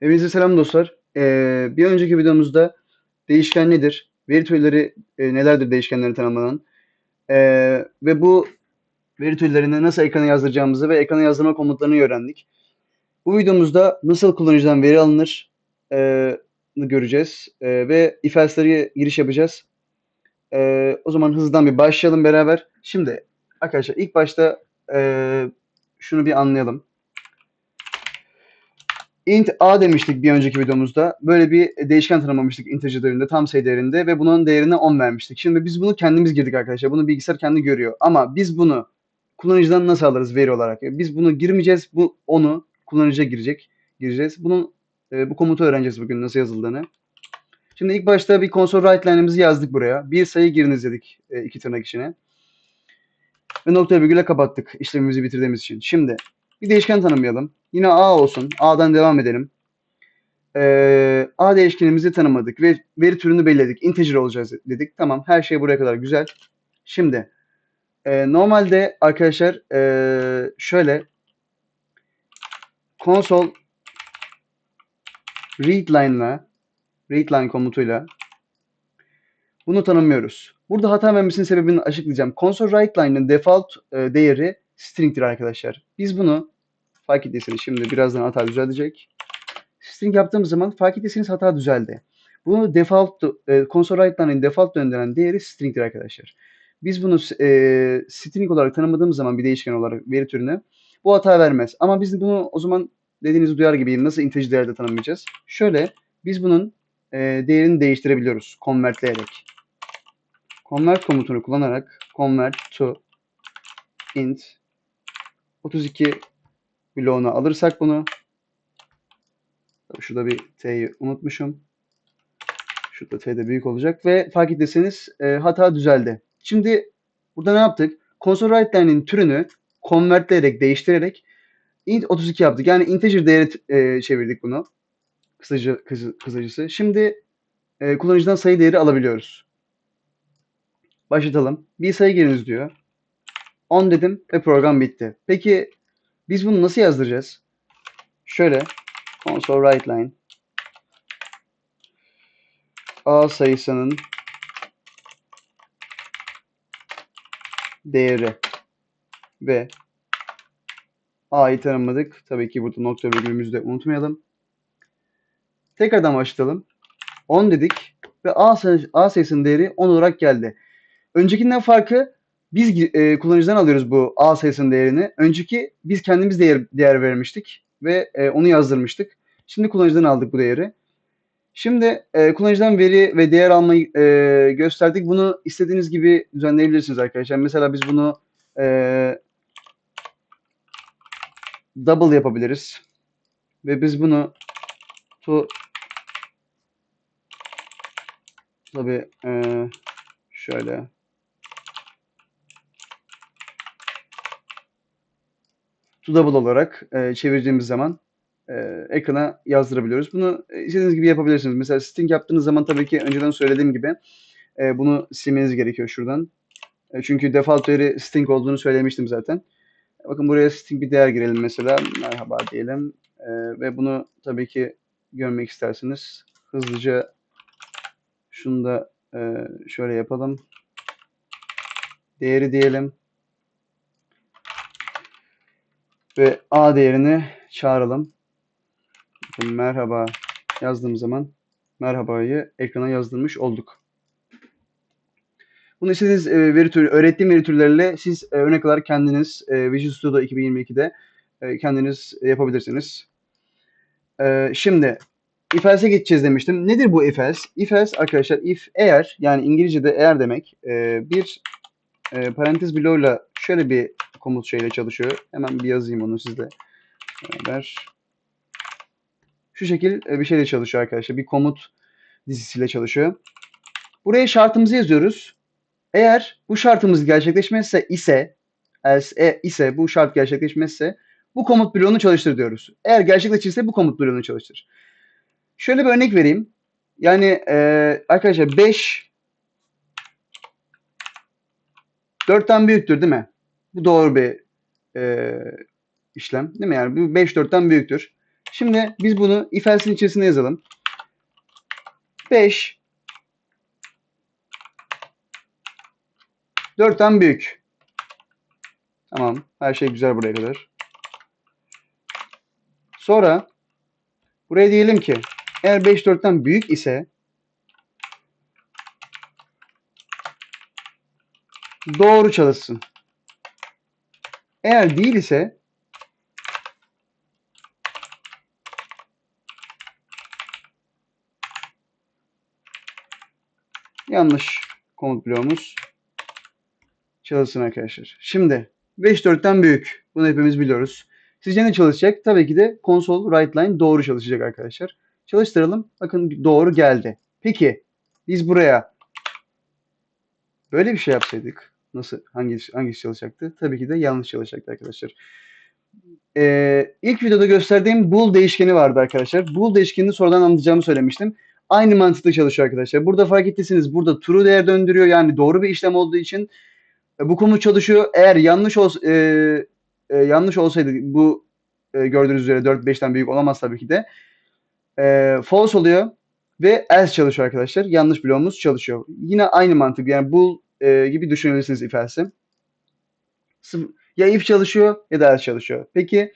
Hepinize selam dostlar. Ee, bir önceki videomuzda değişken nedir? Veri türleri e, nelerdir değişkenleri tanımlanan? Ee, ve bu veri türlerini nasıl ekrana yazdıracağımızı ve ekrana yazdırma komutlarını öğrendik. Bu videomuzda nasıl kullanıcıdan veri alınır e, göreceğiz. E, ve if giriş yapacağız. E, o zaman hızlıdan bir başlayalım beraber. Şimdi arkadaşlar ilk başta e, şunu bir anlayalım. İnt a demiştik bir önceki videomuzda. Böyle bir değişken tanımlamıştık integer değerinde, tam sayı değerinde ve bunun değerine 10 vermiştik. Şimdi biz bunu kendimiz girdik arkadaşlar. Bunu bilgisayar kendi görüyor. Ama biz bunu kullanıcıdan nasıl alırız veri olarak? Biz bunu girmeyeceğiz. Bu onu kullanıcıya girecek. Gireceğiz. Bunun e, bu komutu öğreneceğiz bugün nasıl yazıldığını. Şimdi ilk başta bir console write line'ımızı yazdık buraya. Bir sayı giriniz dedik e, iki tırnak içine. Ve nokta virgüle kapattık işlemimizi bitirdiğimiz için. Şimdi bir değişken tanımlayalım. Yine A olsun. A'dan devam edelim. Ee, A değişkenimizi tanımadık ve veri türünü belirledik. Integer olacağız dedik. Tamam her şey buraya kadar güzel. Şimdi e, normalde arkadaşlar e, şöyle console readline'la readline komutuyla bunu tanımlıyoruz. Burada hata vermesinin sebebini açıklayacağım. Console writeLine'ın default e, değeri string'tir arkadaşlar. Biz bunu fark ettiyseniz şimdi birazdan hata düzelecek. String yaptığımız zaman fark ettiyseniz hata düzeldi. Bunu default e, console default döndüren değeri string'tir arkadaşlar. Biz bunu e, string olarak tanımadığımız zaman bir değişken olarak veri türünü bu hata vermez. Ama biz bunu o zaman dediğiniz duyar gibi nasıl integer değerde tanımlayacağız? Şöyle biz bunun e, değerini değiştirebiliyoruz convertleyerek. Convert komutunu kullanarak convert to int 32 bloğunu alırsak bunu şurada bir t'yi unutmuşum. Şurada t de büyük olacak ve fark ettiyseniz e, hata düzeldi. Şimdi burada ne yaptık? Console write'lerinin türünü convertleyerek değiştirerek int 32 yaptık. Yani integer değeri e, çevirdik bunu. Kısaca, kısa, kısacası. Şimdi e, kullanıcıdan sayı değeri alabiliyoruz. Başlatalım. Bir sayı giriniz diyor. 10 dedim ve program bitti. Peki biz bunu nasıl yazdıracağız? Şöyle console writeline a sayısının değeri ve a'yı tanımladık. Tabii ki burada nokta virgülümüzü de unutmayalım. Tekrardan başlayalım. 10 dedik ve a, a sayısının değeri 10 olarak geldi. Öncekinden farkı biz e, kullanıcıdan alıyoruz bu a sayısının değerini. Önceki biz kendimiz değer, değer vermiştik ve e, onu yazdırmıştık. Şimdi kullanıcıdan aldık bu değeri. Şimdi e, kullanıcıdan veri ve değer almayı e, gösterdik. Bunu istediğiniz gibi düzenleyebilirsiniz arkadaşlar. Mesela biz bunu e, double yapabiliriz. Ve biz bunu to tabi e, şöyle to double olarak e, çevirdiğimiz zaman e, ekrana yazdırabiliyoruz. Bunu e, istediğiniz gibi yapabilirsiniz. Mesela string yaptığınız zaman tabii ki önceden söylediğim gibi e, bunu silmeniz gerekiyor şuradan. E, çünkü default değeri string olduğunu söylemiştim zaten. Bakın buraya string bir değer girelim mesela. Merhaba diyelim. E, ve bunu tabii ki görmek isterseniz hızlıca şunu da e, şöyle yapalım. Değeri diyelim. Ve a değerini çağıralım. Bakın merhaba yazdığım zaman merhabayı ekrana yazdırmış olduk. Bunu istediğiniz e, veri türü, öğrettiğim veri türleriyle siz e, örnek olarak kendiniz e, Visual Studio 2022'de e, kendiniz yapabilirsiniz. E, şimdi if else'e geçeceğiz demiştim. Nedir bu if else? If else arkadaşlar if eğer yani İngilizce'de eğer demek e, bir e, parantez bloğuyla şöyle bir komut şeyle çalışıyor. Hemen bir yazayım onu sizle beraber. Şu şekil bir şeyle çalışıyor arkadaşlar. Bir komut dizisiyle çalışıyor. Buraya şartımızı yazıyoruz. Eğer bu şartımız gerçekleşmezse ise else e, ise bu şart gerçekleşmezse bu komut bloğunu çalıştır diyoruz. Eğer gerçekleşirse bu komut bloğunu çalıştır. Şöyle bir örnek vereyim. Yani e, arkadaşlar 5 4'ten büyüktür değil mi? Bu doğru bir e, işlem değil mi? Yani bu 5 4'ten büyüktür. Şimdi biz bunu if else'in içerisine yazalım. 5 4'ten büyük. Tamam. Her şey güzel buraya kadar. Sonra buraya diyelim ki eğer 5 4'ten büyük ise doğru çalışsın. Eğer değil ise yanlış komut bloğumuz çalışsın arkadaşlar. Şimdi 5 4'ten büyük. Bunu hepimiz biliyoruz. Sizce ne çalışacak? Tabii ki de console write line doğru çalışacak arkadaşlar. Çalıştıralım. Bakın doğru geldi. Peki biz buraya böyle bir şey yapsaydık nasıl hangisi hangisi çalışacaktı? Tabii ki de yanlış çalışacaktı arkadaşlar. Ee, ilk videoda gösterdiğim bool değişkeni vardı arkadaşlar. Bool değişkenini sonradan anlatacağımı söylemiştim. Aynı mantıkla çalışıyor arkadaşlar. Burada fark ettiyseniz burada true değer döndürüyor. Yani doğru bir işlem olduğu için e, bu komut çalışıyor. Eğer yanlış ol, e, e, yanlış olsaydı bu e, gördüğünüz üzere 4-5'ten büyük olamaz tabii ki de. E, false oluyor ve else çalışıyor arkadaşlar. Yanlış bloğumuz çalışıyor. Yine aynı mantık. Yani bool e, gibi düşünebilirsiniz if else'i. Sıf- Ya if çalışıyor ya da else çalışıyor. Peki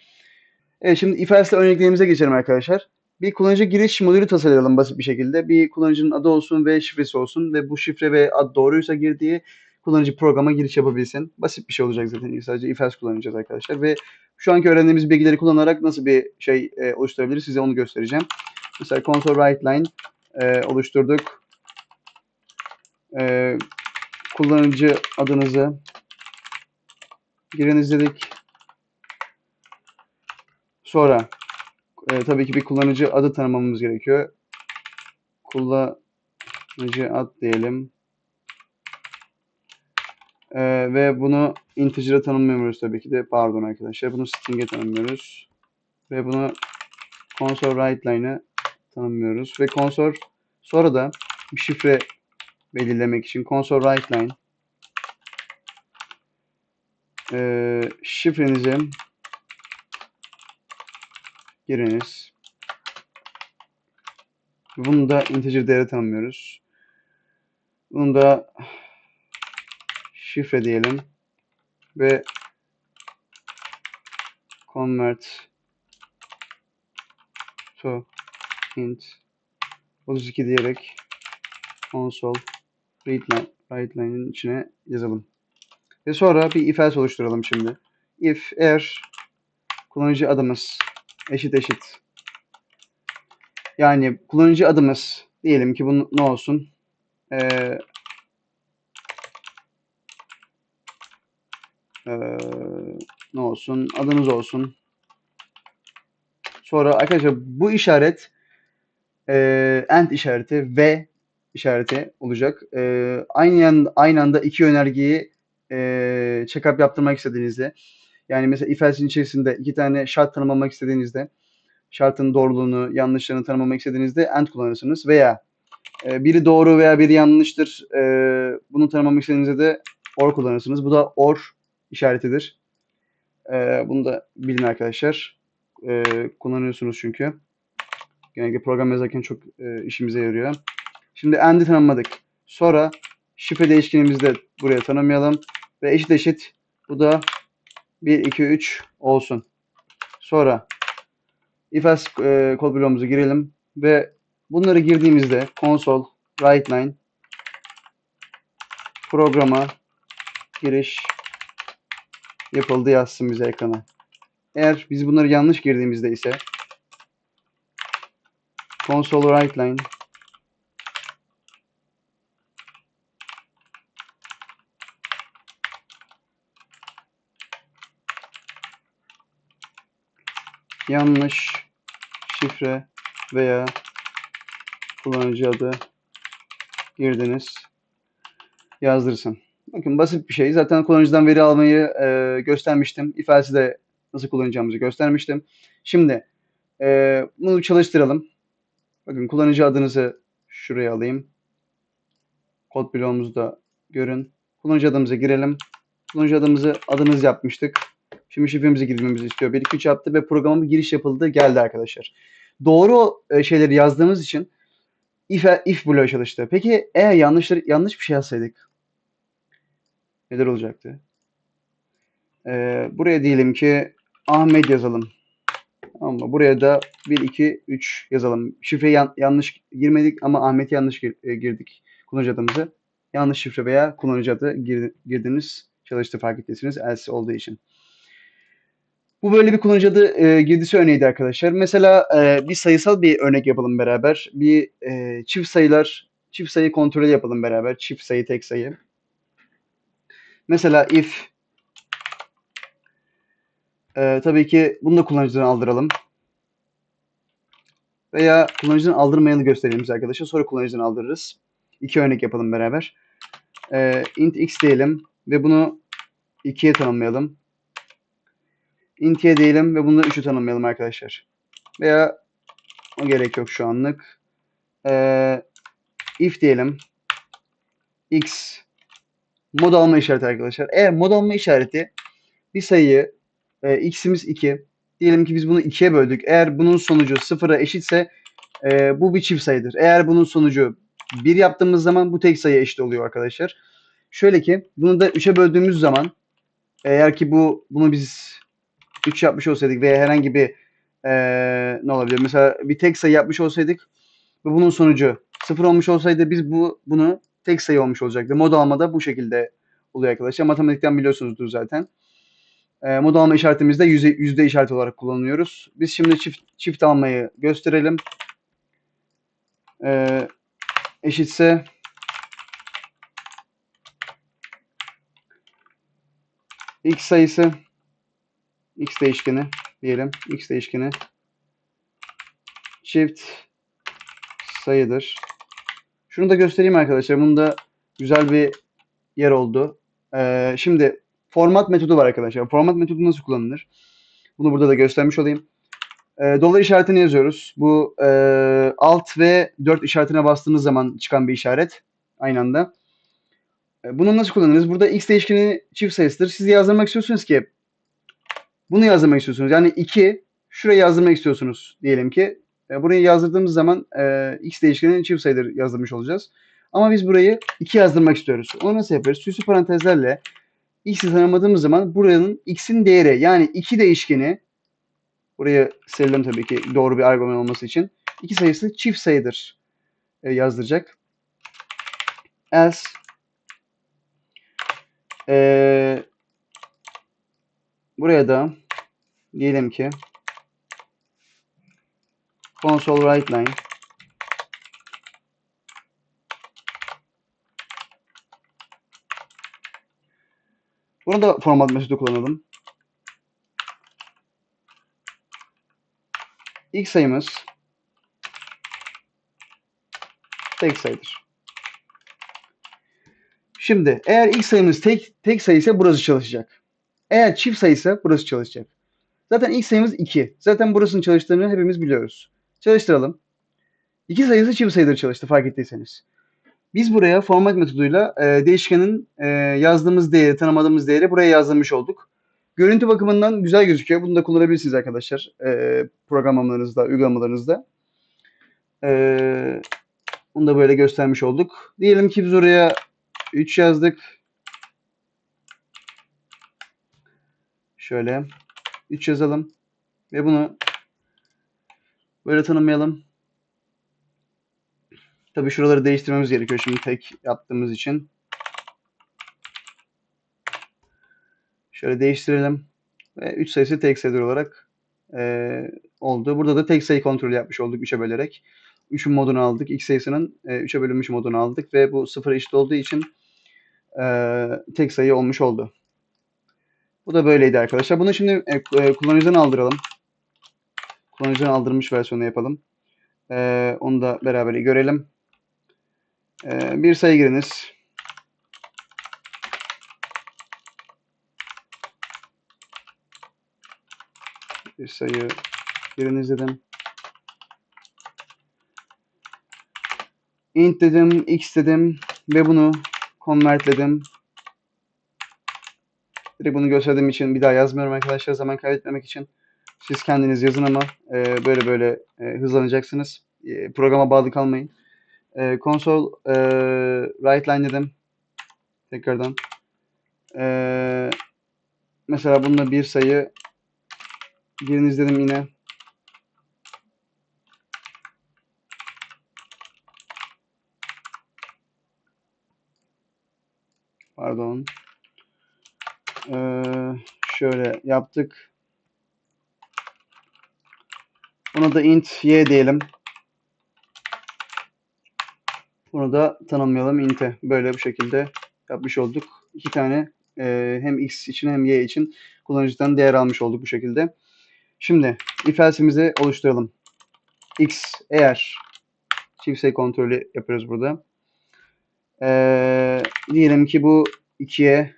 evet, şimdi if else örneklerimize geçelim arkadaşlar. Bir kullanıcı giriş modülü tasarlayalım basit bir şekilde. Bir kullanıcının adı olsun ve şifresi olsun ve bu şifre ve ad doğruysa girdiği kullanıcı programa giriş yapabilsin. Basit bir şey olacak zaten. Sadece if else kullanacağız arkadaşlar ve şu anki öğrendiğimiz bilgileri kullanarak nasıl bir şey e, oluşturabiliriz size onu göstereceğim. Mesela console write line e, oluşturduk. E, kullanıcı adınızı giriniz dedik. Sonra e, tabii ki bir kullanıcı adı tanımamız gerekiyor. Kullanıcı ad diyelim. E, ve bunu integer'a tanımlamıyoruz tabii ki de. Pardon arkadaşlar. Bunu string'e tanımlıyoruz. Ve bunu console write line'e tanımlıyoruz. Ve console sonra da bir şifre belirlemek için console write line e, şifrenizi giriniz. Bunu da integer değere tanımlıyoruz. Bunu da şifre diyelim ve convert to int 32 diyerek console read line, write line'in içine yazalım. Ve sonra bir if else oluşturalım şimdi. If eğer kullanıcı adımız eşit eşit yani kullanıcı adımız diyelim ki bu ne olsun? Ee, ee, ne olsun? Adınız olsun. Sonra arkadaşlar bu işaret e, and işareti ve işareti olacak. E, aynı yan, aynı anda iki yönergeyi e, check-up yaptırmak istediğinizde yani mesela if else'in içerisinde iki tane şart tanımlamak istediğinizde şartın doğruluğunu, yanlışlarını tanımlamak istediğinizde and kullanırsınız veya e, biri doğru veya biri yanlıştır e, bunu tanımlamak istediğinizde de or kullanırsınız. Bu da or işaretidir. E, bunu da bilin arkadaşlar. E, kullanıyorsunuz çünkü. Genellikle program yazarken çok e, işimize yarıyor. Şimdi and'i tanımladık. Sonra şifre değişkenimizi de buraya tanımlayalım. Ve eşit eşit bu da 1, 2, 3 olsun. Sonra if else e, kod bloğumuzu girelim ve bunları girdiğimizde console write line programa giriş yapıldı yazsın bize ekrana. Eğer biz bunları yanlış girdiğimizde ise console write line yanlış şifre veya kullanıcı adı girdiniz yazdırsın. Bakın basit bir şey. Zaten kullanıcıdan veri almayı e, göstermiştim. If else'i de nasıl kullanacağımızı göstermiştim. Şimdi e, bunu çalıştıralım. Bakın kullanıcı adınızı şuraya alayım. Kod bloğumuzu da görün. Kullanıcı adımıza girelim. Kullanıcı adımızı adınız yapmıştık. Şimdi şifremizi girmemizi istiyor. 1 2 3 yaptı ve programa bir giriş yapıldı. Geldi arkadaşlar. Doğru e, şeyleri yazdığımız için if if bloğu çalıştı. Peki eğer yanlışları yanlış bir şey yazsaydık neler olacaktı? Ee, buraya diyelim ki Ahmet yazalım. Ama buraya da 1 2 3 yazalım. Şifreyi yan- yanlış girmedik ama Ahmet'i yanlış gir- e, girdik. Kullanıcı adımızı yanlış şifre veya kullanıcı adı gir- girdiniz. Çalıştı fark ettiyseniz else olduğu için. Bu böyle bir kullanıcı adı e, girdisi örneğiydi arkadaşlar. Mesela e, bir sayısal bir örnek yapalım beraber. Bir e, çift sayılar, çift sayı kontrolü yapalım beraber. Çift sayı, tek sayı. Mesela if e, tabii ki bunu da kullanıcıdan aldıralım. Veya kullanıcıdan aldırmayanı gösterelim bize arkadaşlar. Sonra kullanıcıdan aldırırız. İki örnek yapalım beraber. E, int x diyelim ve bunu 2'ye tanımlayalım. İnt y diyelim ve da 3'ü tanımlayalım arkadaşlar. Veya gerek yok şu anlık. E, if diyelim. x mod alma işareti arkadaşlar. Eğer mod alma işareti bir sayıyı e, x'imiz 2. Diyelim ki biz bunu 2'ye böldük. Eğer bunun sonucu 0'a eşitse e, bu bir çift sayıdır. Eğer bunun sonucu 1 yaptığımız zaman bu tek sayı eşit oluyor arkadaşlar. Şöyle ki bunu da 3'e böldüğümüz zaman eğer ki bu bunu biz 3 yapmış olsaydık veya herhangi bir e, ne olabilir? Mesela bir tek sayı yapmış olsaydık ve bunun sonucu 0 olmuş olsaydı biz bu bunu tek sayı olmuş olacaktı. Mod almada bu şekilde oluyor arkadaşlar. Matematikten biliyorsunuzdur zaten. E, mod alma işaretimizde yüzde, yüzde işareti olarak kullanıyoruz. Biz şimdi çift, çift almayı gösterelim. E, eşitse x sayısı x değişkeni diyelim. x değişkeni çift sayıdır. Şunu da göstereyim arkadaşlar. Bunda güzel bir yer oldu. Ee, şimdi format metodu var arkadaşlar. Format metodu nasıl kullanılır? Bunu burada da göstermiş olayım. Ee, dolar işaretini yazıyoruz. Bu e, alt ve 4 işaretine bastığınız zaman çıkan bir işaret. Aynı anda. E, Bunu nasıl kullanırız? Burada x değişkeni çift sayısıdır. Siz yazdırmak istiyorsunuz ki bunu yazdırmak istiyorsunuz. Yani 2 şuraya yazdırmak istiyorsunuz diyelim ki. E, burayı yazdırdığımız zaman e, x değişkeni çift sayıdır yazdırmış olacağız. Ama biz burayı 2 yazdırmak istiyoruz. Onu nasıl yaparız? Süslü parantezlerle x'i tanımadığımız zaman buranın x'in değeri yani 2 değişkeni buraya silelim tabii ki doğru bir argüman olması için. 2 sayısı çift sayıdır e, yazdıracak. Else e, buraya da diyelim ki console write line Bunu da format metodu kullanalım. İlk sayımız tek sayıdır. Şimdi eğer ilk sayımız tek tek sayıysa burası çalışacak. Eğer çift sayıysa burası çalışacak. Zaten ilk sayımız 2. Zaten burasının çalıştığını hepimiz biliyoruz. Çalıştıralım. İki sayısı çift sayıdır çalıştı fark ettiyseniz. Biz buraya format metoduyla e, değişkenin e, yazdığımız değeri, tanımadığımız değeri buraya yazdırmış olduk. Görüntü bakımından güzel gözüküyor. Bunu da kullanabilirsiniz arkadaşlar. E, programlamalarınızda, uygulamalarınızda. E, bunu da böyle göstermiş olduk. Diyelim ki biz oraya 3 yazdık. Şöyle 3 yazalım. Ve bunu böyle tanımlayalım. Tabii şuraları değiştirmemiz gerekiyor şimdi tek yaptığımız için. Şöyle değiştirelim. Ve 3 sayısı tek sayıdır olarak e, oldu. Burada da tek sayı kontrolü yapmış olduk 3'e bölerek. 3'ün modunu aldık. X sayısının e, 3'e bölünmüş modunu aldık ve bu 0 eşit olduğu için e, tek sayı olmuş oldu. Bu da böyleydi arkadaşlar. Bunu şimdi e, e, kullanıcıdan aldıralım. Kullanıcıdan aldırmış versiyonu yapalım. E, onu da beraber görelim. E, bir sayı giriniz. Bir sayı giriniz dedim. int dedim, x dedim ve bunu convertledim. Direkt bunu gösterdiğim için bir daha yazmıyorum arkadaşlar zaman kaybetmemek için. Siz kendiniz yazın ama e, böyle böyle e, hızlanacaksınız. E, programa bağlı kalmayın. E, console e, right line dedim. Tekrardan. E, mesela bununla bir sayı giriniz dedim yine. Pardon. Ee, şöyle yaptık. Buna da int y diyelim. Bunu da tanımlayalım int'e. Böyle bu şekilde yapmış olduk. İki tane e, hem x için hem y için kullanıcıdan değer almış olduk bu şekilde. Şimdi if else'imizi oluşturalım. x eğer çift sayı kontrolü yapıyoruz burada. Ee, diyelim ki bu 2'ye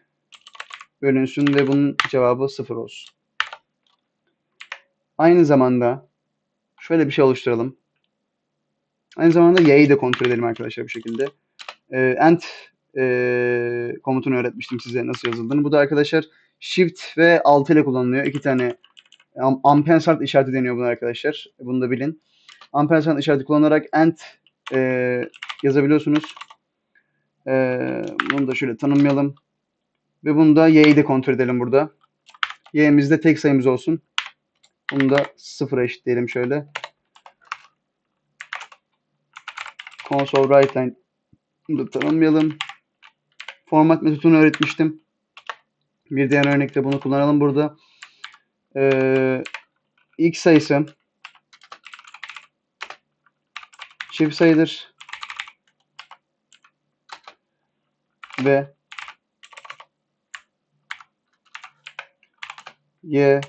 bölünsün ve bunun cevabı 0 olsun. Aynı zamanda şöyle bir şey oluşturalım. Aynı zamanda y'yi de kontrol edelim arkadaşlar bu şekilde. Ee, end e, komutunu öğretmiştim size nasıl yazıldığını. Bu da arkadaşlar shift ve alt ile kullanılıyor. İki tane am ampersand işareti deniyor buna arkadaşlar. Bunu da bilin. Ampersand işareti kullanarak end e, yazabiliyorsunuz. Ee, bunu da şöyle tanımlayalım. Ve bunu da y'yi de kontrol edelim burada. y'miz de tek sayımız olsun. Bunu da sıfıra eşitleyelim şöyle. Console right line bunu da tanımlayalım. Format metodunu öğretmiştim. Bir diğer örnekte bunu kullanalım burada. Ee, x sayısı çift sayıdır. Ve y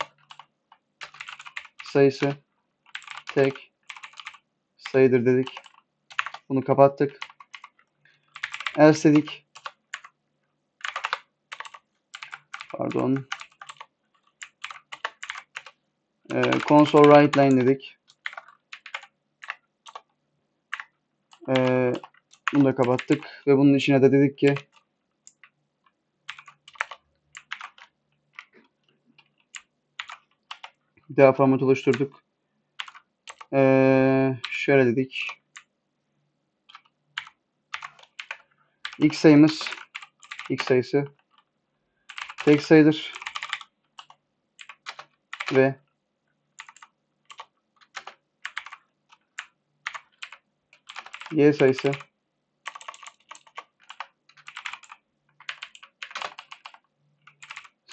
sayısı tek sayıdır dedik. Bunu kapattık. Else dedik. Pardon. Ee, console right line dedik. Ee, bunu da kapattık ve bunun içine de dedik ki bir daha format oluşturduk. Ee, şöyle dedik. X sayımız X sayısı tek sayıdır ve Y sayısı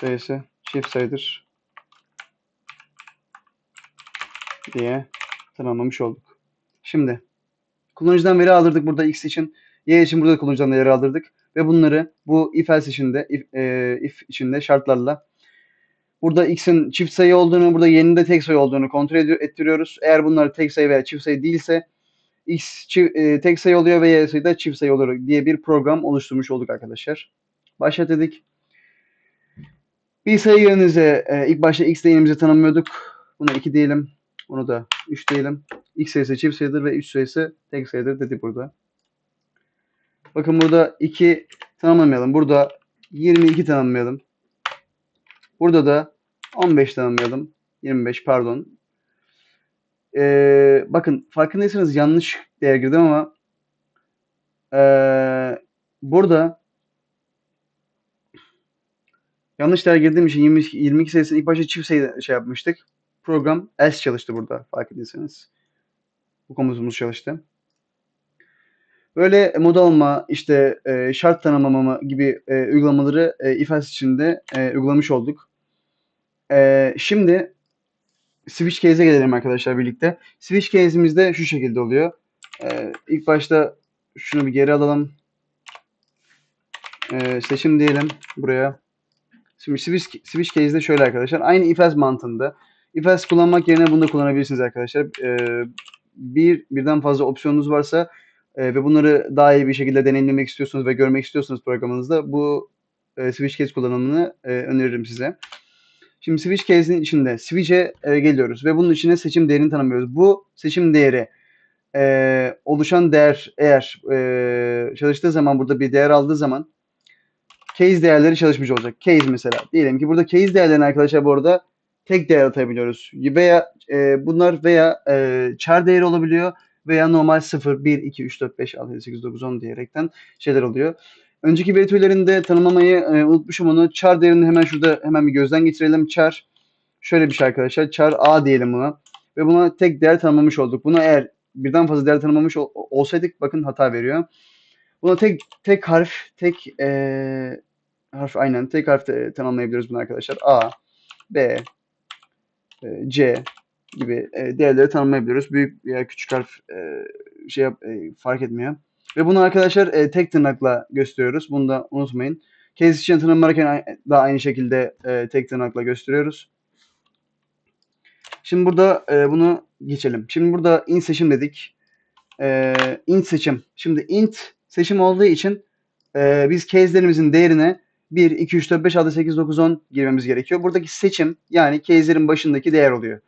sayısı çift sayıdır diye tanımlamış olduk. Şimdi kullanıcıdan veri aldırdık burada x için, y için burada kullanıcıdan veri aldırdık ve bunları bu if else içinde if, e, if içinde şartlarla burada x'in çift sayı olduğunu, burada y'nin de tek sayı olduğunu kontrol ettiriyoruz. Eğer bunlar tek sayı veya çift sayı değilse x çift, e, tek sayı oluyor ve y sayı da çift sayı olur diye bir program oluşturmuş olduk arkadaşlar. Başlat dedik. Bir sayı yerinize e, ilk başta x değerimizi tanımlıyorduk. Buna 2 diyelim. Bunu da 3 diyelim. X sayısı çift sayıdır ve 3 sayısı tek sayıdır dedi burada. Bakın burada 2 tanımlamayalım. Burada 22 tanımlayalım. Burada da 15 tanımlayalım. 25 pardon. Ee, bakın farkındaysanız yanlış değer girdim ama ee, burada yanlış değer girdiğim için 22, 22 sayısını ilk başta çift sayı şey yapmıştık. Program else çalıştı burada farkındaysanız. Bu komutumuz çalıştı. Böyle mod alma, işte e, şart tanımlama gibi e, uygulamaları e, if else içinde e, uygulamış olduk. E, şimdi switch case'e gelelim arkadaşlar birlikte. Switch case'imizde şu şekilde oluyor. E, ilk başta şunu bir geri alalım. E, seçim diyelim buraya. Şimdi switch, switch case'de şöyle arkadaşlar. Aynı if else mantığında. If else kullanmak yerine bunu da kullanabilirsiniz arkadaşlar. E, bir birden fazla opsiyonunuz varsa e, ve bunları daha iyi bir şekilde deneyimlemek istiyorsunuz ve görmek istiyorsunuz programınızda bu e, switch case kullanımını e, öneririm size. Şimdi switch case'in içinde switch'e e, geliyoruz ve bunun içine seçim değerini tanımlıyoruz. Bu seçim değeri e, oluşan değer eğer e, çalıştığı zaman burada bir değer aldığı zaman case değerleri çalışmış olacak. Case mesela. Diyelim ki burada case değerlerini arkadaşlar bu arada tek değer atabiliyoruz. Veya e, bunlar veya e, char değeri olabiliyor veya normal 0, 1, 2, 3, 4, 5, 6, 7, 8, 9, 10 diyerekten şeyler oluyor. Önceki veri türlerinde tanımlamayı e, unutmuşum onu. Char değerini hemen şurada hemen bir gözden geçirelim. Char şöyle bir şey arkadaşlar. Char A diyelim buna. Ve buna tek değer tanımlamış olduk. Buna eğer birden fazla değer tanımlamış ol- olsaydık bakın hata veriyor. Buna tek tek harf, tek e, harf aynen tek harf de tanımlayabiliriz bunu arkadaşlar. A, B, C gibi e, değerleri tanımlayabiliyoruz. Büyük veya küçük harf e, şey e, fark etmiyor. Ve bunu arkadaşlar e, tek tırnakla gösteriyoruz. Bunu da unutmayın. Case için tanımlarken da aynı şekilde e, tek tırnakla gösteriyoruz. Şimdi burada e, bunu geçelim. Şimdi burada int seçim dedik. E, int seçim. Şimdi int seçim olduğu için e, biz case'lerimizin değerine 1, 2, 3, 4, 5, 6, 8, 9, 10 girmemiz gerekiyor. Buradaki seçim yani case'lerin başındaki değer oluyor.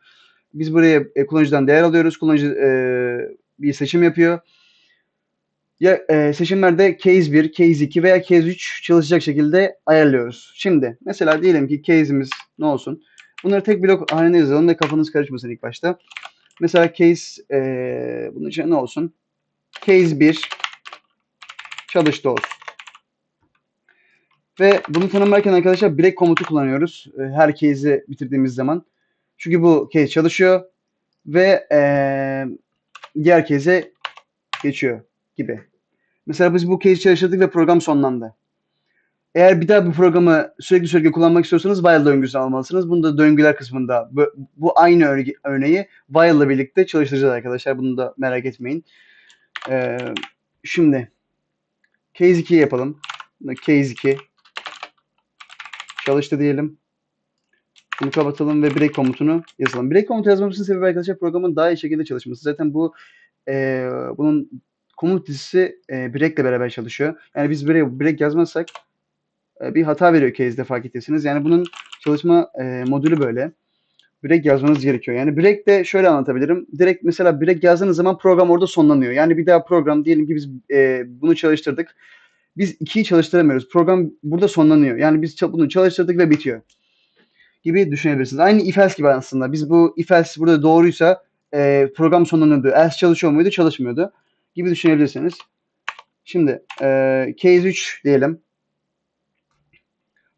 Biz buraya e, kullanıcıdan değer alıyoruz. Kullanıcı e, bir seçim yapıyor. Ya e, seçimlerde case 1, case 2 veya case 3 çalışacak şekilde ayarlıyoruz. Şimdi mesela diyelim ki case'imiz ne olsun? Bunları tek blok halinde yazalım ve kafanız karışmasın ilk başta. Mesela case e, bunun için ne olsun? Case 1 çalıştı olsun. Ve bunu tanımlarken arkadaşlar break komutu kullanıyoruz. E, Her case'i bitirdiğimiz zaman. Çünkü bu case çalışıyor ve e, diğer case'e geçiyor gibi. Mesela biz bu case çalıştırdık ve program sonlandı. Eğer bir daha bu programı sürekli sürekli kullanmak istiyorsanız while döngüsü almalısınız. Bunu da döngüler kısmında bu, bu aynı örneği while ile birlikte çalıştıracağız arkadaşlar. Bunu da merak etmeyin. Ee, şimdi case 2 yapalım. Case 2 çalıştı diyelim. Bunu kapatalım ve break komutunu yazalım. Break komutu yazmamızın sebebi arkadaşlar programın daha iyi şekilde çalışması. Zaten bu e, bunun komut dizisi e, break ile beraber çalışıyor. Yani biz break, break yazmazsak e, bir hata veriyor case'de fark ettiyseniz. Yani bunun çalışma e, modülü böyle. Break yazmanız gerekiyor. Yani break de şöyle anlatabilirim. Direkt mesela break yazdığınız zaman program orada sonlanıyor. Yani bir daha program diyelim ki biz e, bunu çalıştırdık. Biz ikiyi çalıştıramıyoruz. Program burada sonlanıyor. Yani biz bunu çalıştırdık ve bitiyor. Gibi düşünebilirsiniz. Aynı if else gibi aslında. Biz bu if else burada doğruysa e, program sonlanıyordu. Else çalışıyor muydu? Çalışmıyordu. Gibi düşünebilirsiniz. Şimdi e, case 3 diyelim.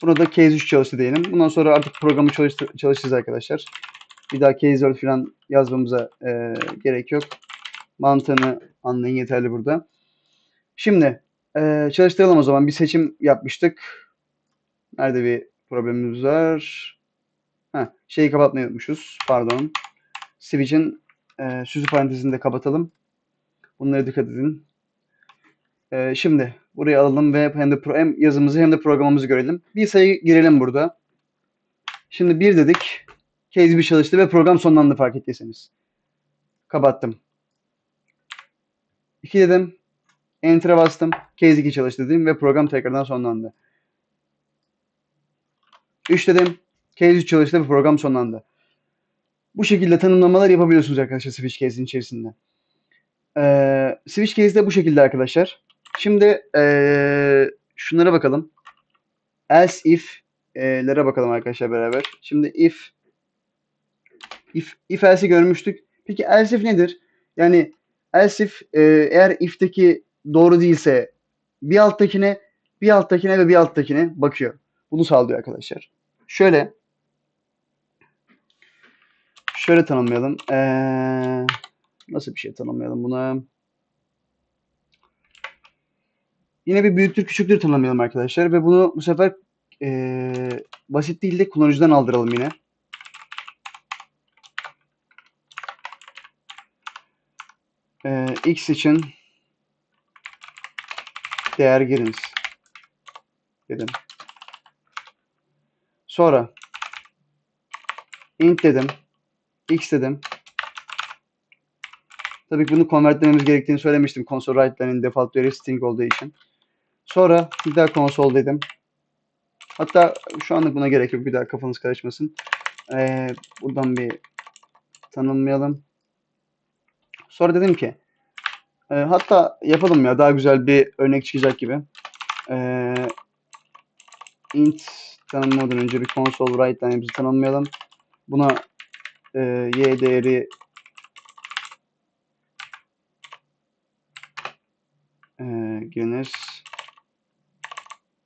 Buna da case 3 çalıştı diyelim. Bundan sonra artık programı çalıştı, çalışacağız arkadaşlar. Bir daha case 4 falan yazmamıza e, gerek yok. Mantığını anlayın yeterli burada. Şimdi e, çalıştıralım o zaman. Bir seçim yapmıştık. Nerede bir problemimiz var? Heh, şeyi kapatmayı unutmuşuz. Pardon. Switch'in e, süslü parantezini de kapatalım. Bunlara dikkat edin. E, şimdi buraya alalım ve hem de pro, hem yazımızı hem de programımızı görelim. Bir sayı girelim burada. Şimdi bir dedik. Case bir çalıştı ve program sonlandı fark ettiyseniz. Kapattım. 2 dedim. Enter'a bastım. Case 2 çalıştı dedim ve program tekrardan sonlandı. 3 dedim. Case 3 çalıştı ve program sonlandı. Bu şekilde tanımlamalar yapabiliyorsunuz arkadaşlar Switch Case'in içerisinde. Ee, Switch Case de bu şekilde arkadaşlar. Şimdi ee, şunlara bakalım. Else if'lere bakalım arkadaşlar beraber. Şimdi if if if else'i görmüştük. Peki else if nedir? Yani else if e, eğer if'teki doğru değilse bir alttakine bir alttakine ve bir alttakine bakıyor. Bunu sağlıyor arkadaşlar. Şöyle şöyle tanımlayalım. Ee, nasıl bir şey tanımlayalım buna? Yine bir büyüktür küçüktür tanımlayalım arkadaşlar ve bunu bu sefer ee, basit değil de kullanıcıdan aldıralım yine. Ee, x için değer giriniz dedim. Sonra int dedim. x dedim. Tabii ki bunu konvertlememiz gerektiğini söylemiştim. Console write'lerin default değeri string olduğu için. Sonra bir daha console dedim. Hatta şu anlık buna gerek yok. Bir daha kafanız karışmasın. Ee, buradan bir tanımlayalım. Sonra dedim ki e, hatta yapalım ya daha güzel bir örnek çıkacak gibi. Ee, int tanımlamadan önce bir console write line'imizi tanımlayalım. Buna e, y değeri e, gelir.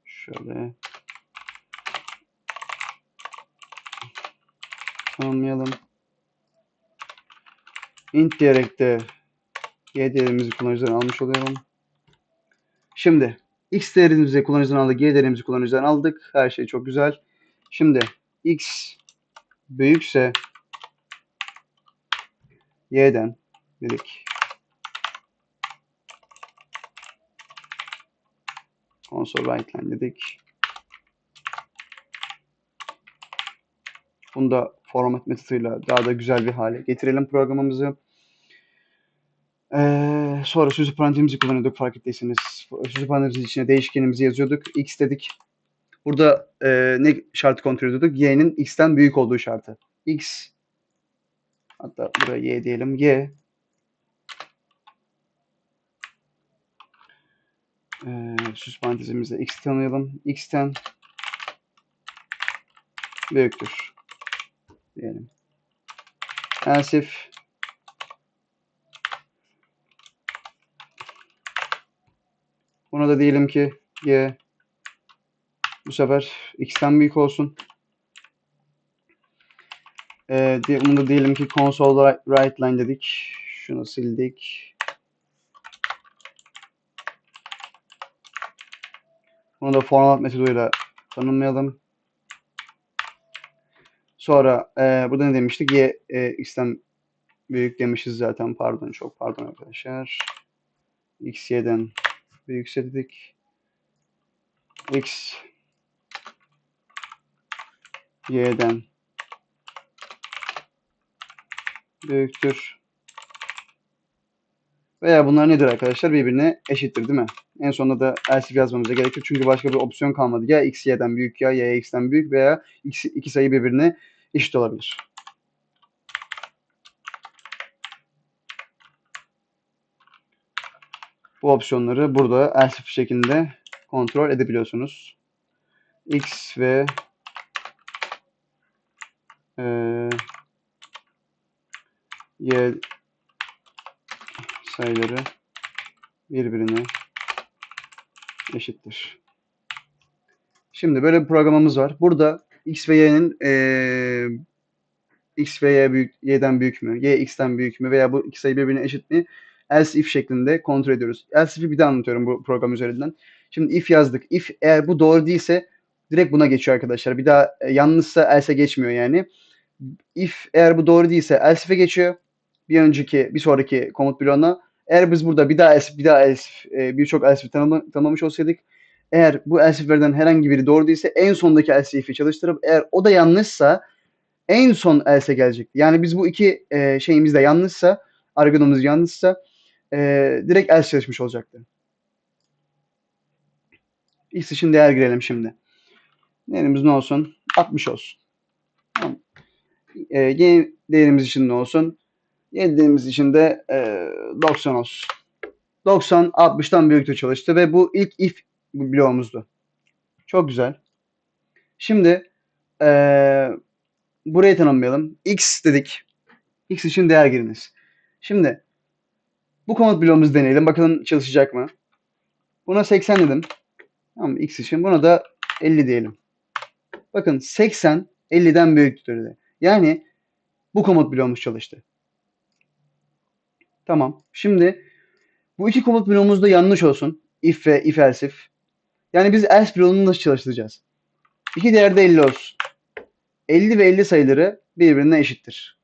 Şöyle tanımlayalım. int diyerek de y değerimizi kullanıcıdan almış oluyorum. Şimdi x değerimizi kullanıcıdan aldık, y değerimizi kullanıcıdan aldık. Her şey çok güzel. Şimdi x büyükse y'den dedik. Console right line dedik. Bunu da format metoduyla daha da güzel bir hale getirelim programımızı. Ee, sonra sözü parantezimizi kullanıyorduk fark ettiyseniz. Sözü parantezimizin içine değişkenimizi yazıyorduk. X dedik. Burada e, ne şartı kontrol ediyorduk? Y'nin x'ten büyük olduğu şartı. X hatta buraya y diyelim. Y e, süs parantezimizde x tanıyalım. x'ten büyüktür diyelim. Else if Buna da diyelim ki y bu sefer x'ten büyük olsun. Ee, bunu da diyelim ki console right line dedik. Şunu sildik. Bunu da format metoduyla tanımlayalım. Sonra e, burada ne demiştik? Y e, x'ten büyük demişiz zaten. Pardon çok pardon arkadaşlar. x y'den büyükse dedik. x y'den büyüktür. Veya bunlar nedir arkadaşlar? Birbirine eşittir değil mi? En sonunda da else yazmamıza gerek. Çünkü başka bir opsiyon kalmadı. Ya x y'den büyük ya y x'ten büyük veya x, iki sayı birbirine eşit olabilir. Bu opsiyonları burada else if şeklinde kontrol edebiliyorsunuz. x ve eee y sayıları birbirine eşittir. Şimdi böyle bir programımız var. Burada x ve y'nin eee, x ve y büyük, y'den büyük mü, y x'ten büyük mü veya bu iki sayı birbirine eşit mi? Else if şeklinde kontrol ediyoruz. Else if'i bir daha anlatıyorum bu program üzerinden. Şimdi if yazdık. If eğer bu doğru değilse direkt buna geçiyor arkadaşlar. Bir daha e, yanlışsa else'e geçmiyor yani. If eğer bu doğru değilse else if'e geçiyor. Bir önceki, bir sonraki komut bloğuna. Eğer biz burada bir daha else, bir daha else, e, birçok else tanımla, tanımlamış olsaydık eğer bu else if'lerden herhangi biri doğru değilse en sondaki else if'i çalıştırıp eğer o da yanlışsa en son else gelecekti. Yani biz bu iki e, şeyimiz de yanlışsa, argümanımız yanlışsa e, direkt else çalışmış olacaktı. X için değer girelim şimdi. Değerimiz ne olsun? 60 olsun. Tamam. E, y değerimiz için ne olsun? Y değerimiz için de e, 90 olsun. 90 60'tan büyüktür çalıştı ve bu ilk if bloğumuzdu. Çok güzel. Şimdi e, burayı tanımlayalım. X dedik. X için değer giriniz. Şimdi bu komut bloğumuzu deneyelim. Bakalım çalışacak mı? Buna 80 dedim. Tamam X için. Buna da 50 diyelim. Bakın 80 50'den büyüktür dedi. Yani bu komut bloğumuz çalıştı. Tamam. Şimdi bu iki komut bloğumuz da yanlış olsun. If ve if else if. Yani biz else bloğunu nasıl çalıştıracağız? İki değer de 50 olsun. 50 ve 50 sayıları birbirine eşittir.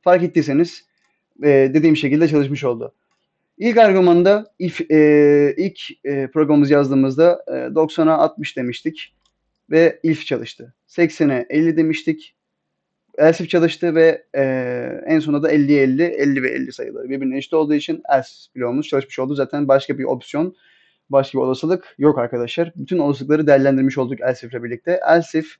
Fark ettiyseniz e, dediğim şekilde çalışmış oldu. İlk argümanda if e, ilk e, programımızı yazdığımızda e, 90'a 60 demiştik ve if çalıştı. 80'e 50 demiştik. Else çalıştı ve e, en sonunda da 50'ye 50, 50 ve 50 sayıları birbirine eşit olduğu için else bloğumuz çalışmış oldu. Zaten başka bir opsiyon, başka bir olasılık yok arkadaşlar. Bütün olasılıkları değerlendirmiş olduk else ile birlikte. Else if,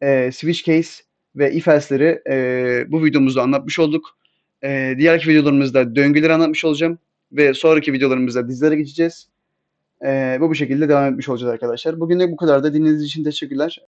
e, switch case ve if else'leri e, bu videomuzda anlatmış olduk. E, diğerki videolarımızda döngüleri anlatmış olacağım ve sonraki videolarımızda dizilere geçeceğiz. Ee, bu bu şekilde devam etmiş olacağız arkadaşlar. Bugün de bu kadar da dinlediğiniz için teşekkürler.